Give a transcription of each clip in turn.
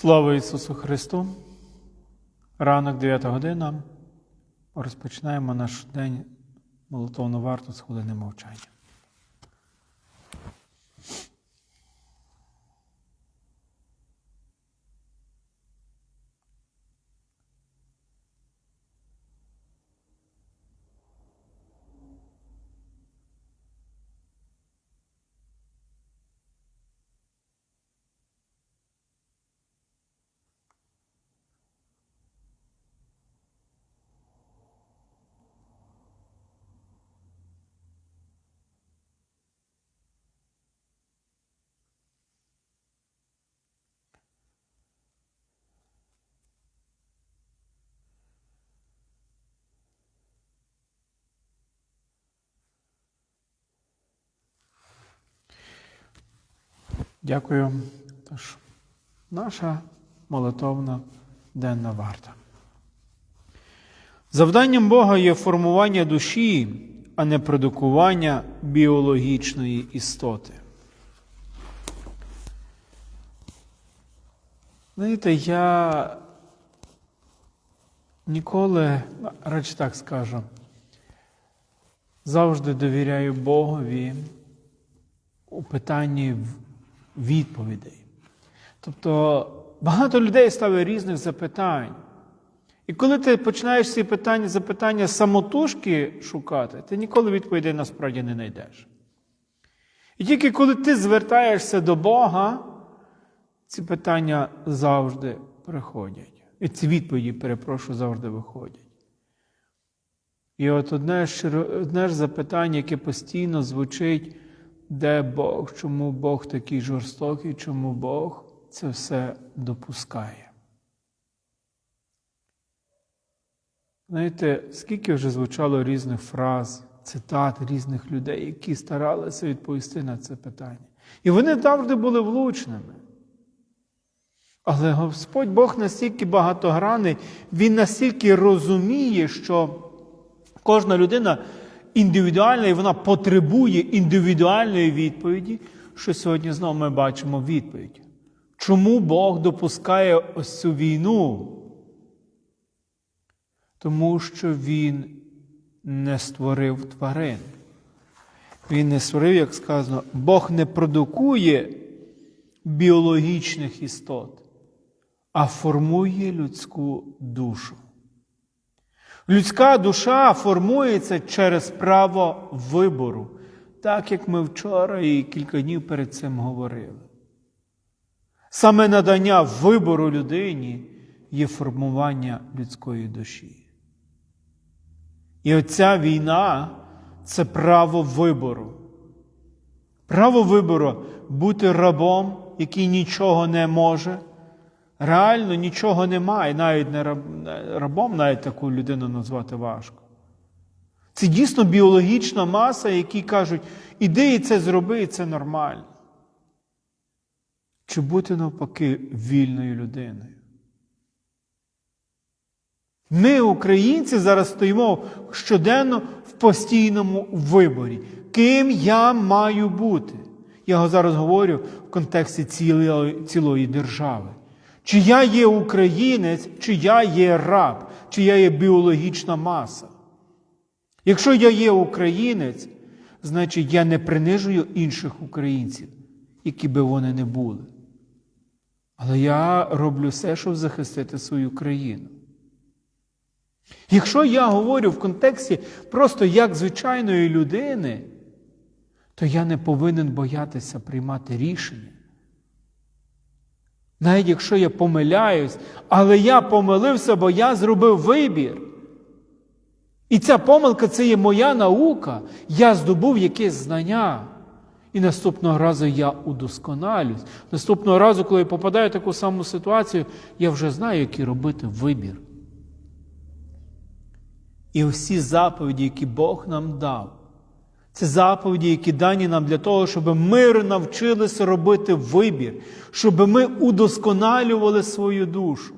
Слава Ісусу Христу! Ранок 9 година. Розпочинаємо наш день молитовну варту з хвилини мовчання. Дякую. Тож, наша молитовна денна варта. Завданням Бога є формування душі, а не продукування біологічної істоти. Знаєте, я ніколи, радше так скажу, завжди довіряю Богові у питанні відповідей. Тобто багато людей ставить різних запитань. І коли ти починаєш ці питання, запитання самотужки шукати, ти ніколи відповідей насправді не знайдеш. І тільки коли ти звертаєшся до Бога, ці питання завжди приходять. І ці відповіді, перепрошую, завжди виходять. І от одне ж, одне ж запитання, яке постійно звучить, де Бог, чому Бог такий жорстокий, чому Бог це все допускає. Знаєте, скільки вже звучало різних фраз, цитат різних людей, які старалися відповісти на це питання. І вони завжди були влучними. Але Господь Бог настільки багатогранний, Він настільки розуміє, що кожна людина індивідуальна і вона потребує індивідуальної відповіді, що сьогодні знову ми бачимо відповідь. Чому Бог допускає ось цю війну? Тому що Він не створив тварин. Він не створив, як сказано, Бог не продукує біологічних істот, а формує людську душу. Людська душа формується через право вибору, так як ми вчора і кілька днів перед цим говорили. Саме надання вибору людині є формування людської душі. І оця війна це право вибору. Право вибору бути рабом, який нічого не може, реально нічого немає, навіть не рабом, навіть таку людину назвати важко. Це дійсно біологічна маса, які кажуть, іди і це зроби, і це нормально. Чи бути навпаки вільною людиною? Ми, українці, зараз стоїмо щоденно в постійному виборі. Ким я маю бути? Я зараз говорю в контексті цілої, цілої держави. Чи я є українець, чи я є раб, чи я є біологічна маса. Якщо я є українець, значить я не принижую інших українців, які би вони не були. Але я роблю все, щоб захистити свою країну. Якщо я говорю в контексті просто як звичайної людини, то я не повинен боятися приймати рішення. Навіть якщо я помиляюсь, але я помилився, бо я зробив вибір. І ця помилка це є моя наука. Я здобув якесь знання. І наступного разу я удосконалюсь. Наступного разу, коли я попадаю в таку саму ситуацію, я вже знаю, який робити вибір. І усі заповіді, які Бог нам дав, це заповіді, які дані нам для того, щоб ми навчилися робити вибір, щоб ми удосконалювали свою душу.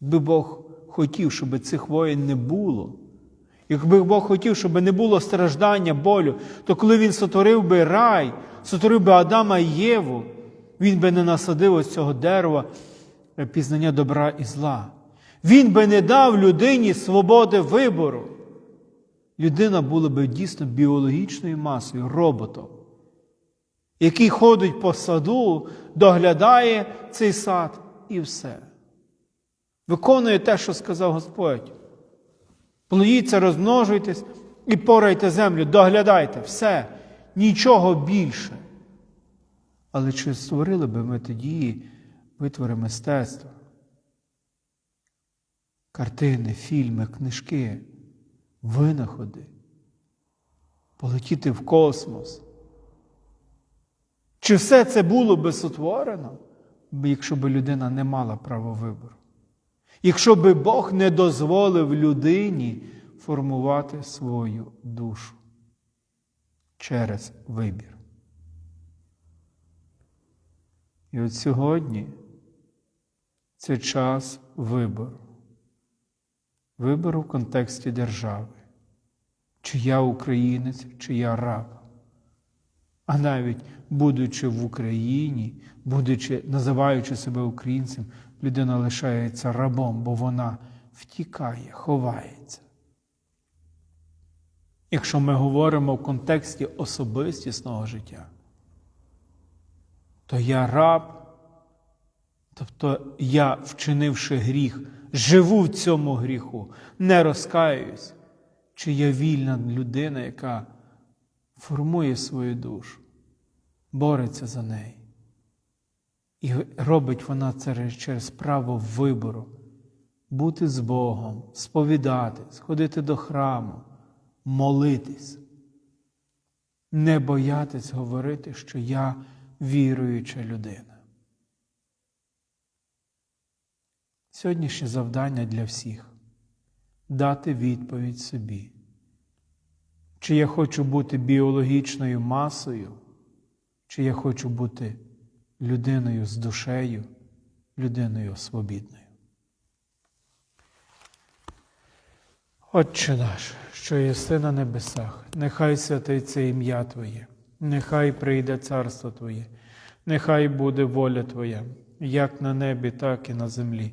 Якби Бог хотів, щоб цих воїн не було, якби Бог хотів, щоб не було страждання, болю, то коли Він сотворив би рай, сотворив би Адама і Єву, Він би не насадив ось цього дерева пізнання добра і зла. Він би не дав людині свободи вибору. Людина була би дійсно біологічною масою, роботом, який ходить по саду, доглядає цей сад і все. Виконує те, що сказав Господь. Плодіться, розмножуйтесь і порайте землю, доглядайте, все, нічого більше. Але чи створили би ми тоді витвори мистецтва? Картини, фільми, книжки, винаходи, полетіти в космос? Чи все це було би сотворено, якщо б людина не мала права вибору? Якщо би Бог не дозволив людині формувати свою душу через вибір. І от сьогодні це час вибору. Вибору в контексті держави. Чи я українець, чи я раб. А навіть будучи в Україні, будучи, називаючи себе українцем, людина лишається рабом, бо вона втікає, ховається. Якщо ми говоримо в контексті особистісного життя, то я раб, тобто я, вчинивши гріх, живу в цьому гріху, не розкаюсь, чи я вільна людина, яка формує свою душу, бореться за неї. І робить вона це через право вибору, бути з Богом, сповідатись, ходити до храму, молитись, не боятись говорити, що я віруюча людина. Сьогоднішнє завдання для всіх дати відповідь собі. Чи я хочу бути біологічною масою, чи я хочу бути людиною з душею, людиною свобідною. Отче наш, що єси на небесах, нехай святиться ім'я Твоє, нехай прийде царство Твоє, нехай буде воля Твоя, як на небі, так і на землі.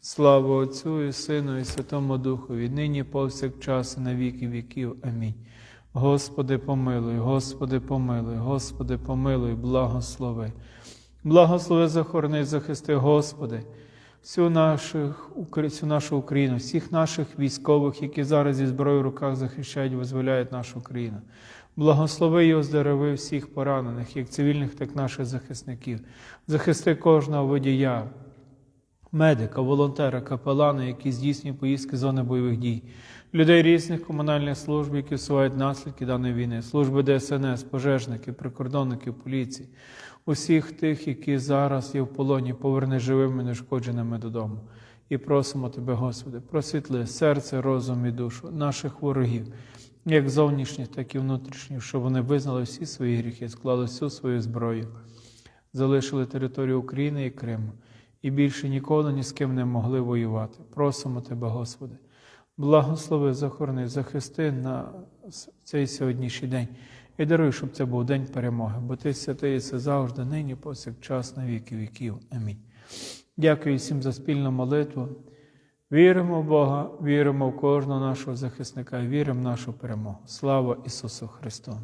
Слава Отцю і Сину, і Святому Духові, нині повсякчас, і на віки віків. Амінь. Господи, помилуй, Господи, помилуй, Господи, помилуй, благослови. Благослови, захорони, захисти, Господи, всю, наших, всю нашу Україну, всіх наших військових, які зараз зі зброєю в руках захищають, визволяють нашу країну. Благослови і оздорови всіх поранених, як цивільних, так і наших захисників. Захисти кожного водія, медика, волонтера, капелана, які здійснюють поїздки з зони бойових дій, людей різних комунальних служб, які усувають наслідки даної війни, служби ДСНС, пожежників, прикордонників, поліції, усіх тих, які зараз є в полоні, поверни живими, нешкодженими додому. І просимо Тебе, Господи, просвітли серце, розум і душу наших ворогів, як зовнішніх, так і внутрішніх, щоб вони визнали всі свої гріхи, склали всю свою зброю, залишили територію України і Криму і більше ніколи ні з ким не могли воювати. Просимо Тебе, Господи, благослови, захорони, захисти на цей сьогоднішній день і даруй, щоб це був день перемоги, бо Ти святий це завжди, нині, повсякчас, на віки віків. Амінь. Дякую всім за спільну молитву. Віримо в Бога, віримо в кожного нашого захисника, віримо в нашу перемогу. Слава Ісусу Христу!